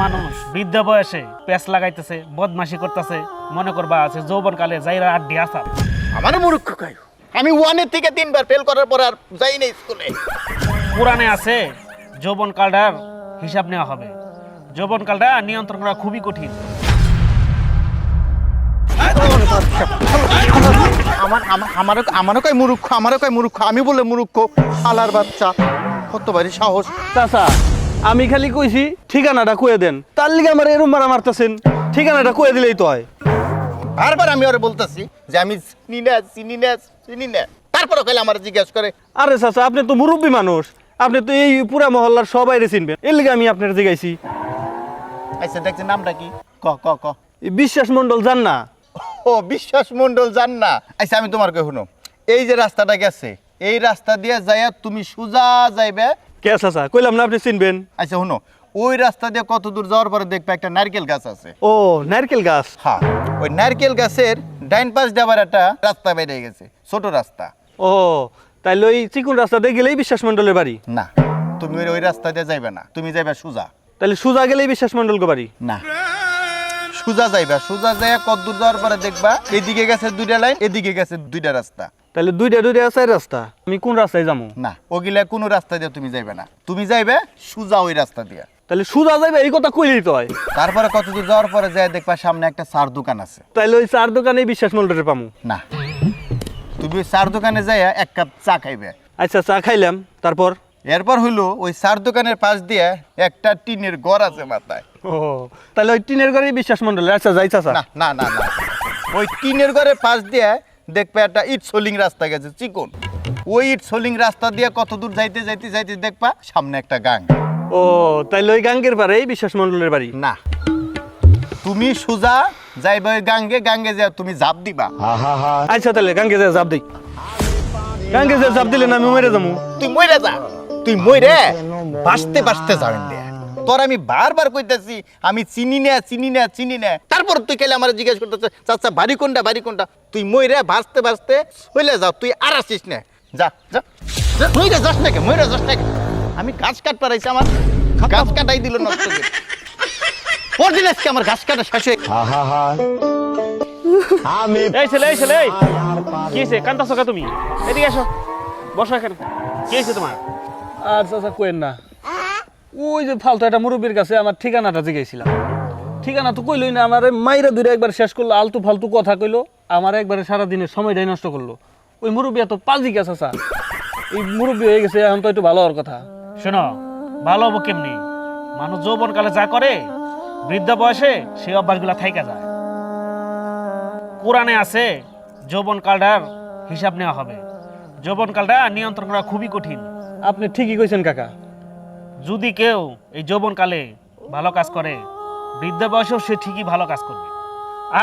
মানুষ বৃদ্ধ বয়সে পেঁচ লাগাইতেছে বদমাশি করতেছে। মনে করবা আছে যৌবন কালে যাইরা আড্ডি আসাম আমার মূর্খ কাই আমি ওয়ানের থেকে তিনবার ফেল করার পর আর যাই না স্কুলে। পুরাণে আছে যৌবন কালটার হিসাব নেওয়া হবে। যৌবন কালটা নিয়ন্ত্রণ করা খুবই কঠিন। আমার আমার- আমারও আমারও কয় মূর্খ আমারও কয় মূর্খ আমি বলে মূর্খ শালার বাচ্চা কত বাড়ি সাহস। চাচা আমি খালি কইছি ঠিকানাটা কয়ে দেন। তার লিগে আমার এরম মারা মারতেছেন। ঠিকানাটা কয়ে দিলেই তো হয়। বারবার আমি ওরে বলতেছি যে আমি চিনি না চিনি না চিনি না। তারপরে কইলে আমার জিজ্ঞেস করে। আরে চাচা আপনি তো মুরব্বী মানুষ। আপনি তো এই পুরা মহল্লার সবাই চিনবেন। এর লিগে আমি আপনার জিগাইছি। আচ্ছা দেখছি নামটা কি? ক ক ক। বিশ্বাস মন্ডল জান না। ও বিশ্বাস মন্ডল জান না। আচ্ছা আমি তোমার কে শুনো। এই যে রাস্তাটা গেছে এই রাস্তা দিয়ে যাইয়া তুমি সোজা যাইবে কে চাচা কইলাম না আপনি চিনবেন। আচ্ছা শুনো ওই রাস্তা দিয়ে কত দূর যাওয়ার পরে দেখবে একটা নারকেল গাছ আছে। ও নারকেল গাছ? হ্যাঁ ওই নারকেল গাছের ডাইন পাশ দেওয়ার একটা রাস্তা বেরিয়ে গেছে ছোট রাস্তা। ও তাইলে ওই চিকুন রাস্তা দিয়ে গেলেই বিশ্বাস মন্ডলের বাড়ি? না তুমি ওই- ওই রাস্তা দিয়ে যাইবে না তুমি যাইবে সোজা। তাহলে সুজা গেলেই বিশ্বাস মন্ডলকে বাড়ি? না সোজা যাইবা সোজা যাইয়া কত দূর যাওয়ার পরে দেখবা এদিকে গেছে দুইটা লাইন এদিকে গেছে দুইটা রাস্তা। তাহলে দুইটা দুইটা আছে রাস্তা। আমি কোন রাস্তায় যাব? না ওগুলা কোনো রাস্তা দিয়ে তুমি যাইবে না। তুমি যাইবে সোজা ওই রাস্তা দিয়ে। তাহলে সুজা যাবে এই কথা কইলেই তো হয়। তারপরে কতদূর যাওয়ার পরে যাই দেখবা সামনে একটা চার দোকান আছে। তাইলে ওই চার দোকানে বিশ্বাস মন্ডলের পামু। না। তুমি ওই চার দোকানে যাইয়া এক কাপ চা খাইবে। আচ্ছা চা খাইলাম তারপর? এরপর হইল ওই চার দোকানের পাশ দিয়ে একটা টিনের ঘর আছে মাথায়। ও তাহলে ওই টিনের ঘরেই বিশ্বাস মন্ডলের আচ্ছা যাই চাচা। না না না না। ওই টিনের ঘরের পাশ দিয়ে দেখবে একটা ইট সোলিং রাস্তা গেছে চিকন। ওই ইট সোলিং রাস্তা দিয়ে কত দূর যাইতে যাইতে যাইতে দেখবা সামনে একটা গাং। ও তাইলে ওই গাঙ্গের পারেই বিশ্বাস মন্ডলের বাড়ি? না। তুমি সোজা যাইবে ওই গাঙ্গে গাঙ্গে যা তুমি জাপ দিবা। আচ্ছা তাহলে গাঙ্গে যা জাপ দিই। গাঙ্গে যা জাপ দিলে না আমি মেরে যাব তুই মইরা যা তুই মইরে। বাঁচতে বাঁচতে যাবেন দে তোর আমি বারবার কইতাছি আমি চিনি না চিনি না চিনি না। তারপর তুই কেলে আমার জিজ্ঞেস করতেছে চাচা বাড়ি কোনটা বাড়ি কোনটা? তুই মইরে বাঁচতে বাঁচতে হইলে যা তুই আর আসিস না। যা যা যা, মইরে যাস না কে মইরে যাস না কে? আমি গাছ কাট পারাইছি আমার গাছ কাটাই দিল নষ্ট করে। ওর দিন আজকে আমার গাছ কাটা শেষ হয়ে এই ছেলে এই ছেলে কি হয়েছে কান্তাছো কা তুমি? এদিকে এসো বসো এখানে। কি হয়েছে তোমার? আর চাচা কোয়েন না। ওই যে ফালতু একটা মুরব্বীর কাছে আমার ঠিকানাটা জিগাইছিলাম ঠিকানা তো কইলই না আমার মাইরা দূরে একবার শেষ করল আলতু ফালতু কথা কইলো আমার একবারে সারা দিনের সময়টাই নষ্ট করল। ওই মুরব্বী এত পাজি গেছে চাচা এই মুরব্বী হয়ে গেছে এখন তো একটু ভালো হওয়ার কথা। শোনো ভালো হব কেমনি? মানুষ যৌবন কালে যা করে বৃদ্ধ বয়সে সেই অভ্যাসগুলা থাইকা যায়। কোরআনে আছে যৌবন কালটার হিসাব নেওয়া হবে। যৌবন কালটা নিয়ন্ত্রণ করা খুবই কঠিন। আপনি ঠিকই কইছেন কাকা। যদি কেউ এই যৌবন কালে ভালো কাজ করে, বৃদ্ধ বয়সেও সে ঠিকই ভালো কাজ করবে।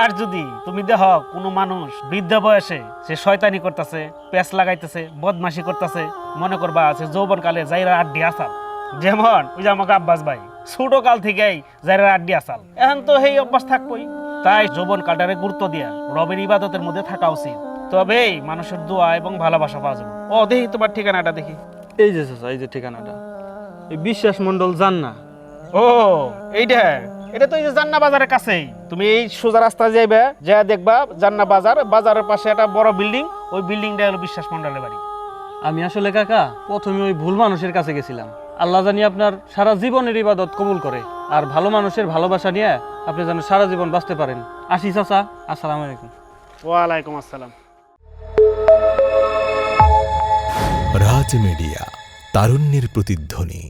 আর যদি তুমি দেখ কোনো মানুষ বৃদ্ধ বয়সে সে শয়তানি করতেছে পেঁচ লাগাইতেছে, বদমাশি করতেছে, মনে করবা আছে যৌবন কালে যাইরা আড্ডি আসাল। যেমন ওই যে আমাকে আব্বাস ভাই ছোট কাল থেকেই যাইরা আড্ডি আসাল। এখন তো সেই অভ্যাস থাকবই। তাই যৌবন কালটারে গুরুত্ব দিয়া রবের ইবাদতের মধ্যে থাকা উচিত। তবেই মানুষের দোয়া এবং ভালোবাসা পাওয়া যাবে। ও, দেখি তোমার ঠিকানাটা দেখি। এই যে এই যে ঠিকানাটা। এই বিশ্বাস মন্ডল জান না ও এইটা এটা তো এই যে জান্না বাজারের কাছেই। তুমি এই সোজা রাস্তা যাইবে যা দেখবা জান্না বাজার বাজারের পাশে একটা বড় বিল্ডিং ওই বিল্ডিংটা হলো বিশ্বাস মন্ডলের বাড়ি। আমি আসলে কাকা প্রথমে ওই ভুল মানুষের কাছে গেছিলাম। আল্লাহ জানি আপনার সারা জীবনের ইবাদত কবুল করে আর ভালো মানুষের ভালোবাসা নিয়ে আপনি যেন সারা জীবন বাঁচতে পারেন। আসি চাচা আসসালামু আলাইকুম। ওয়ালাইকুম আসসালাম। রাজ মিডিয়া। তারুণ্যের প্রতিধ্বনি।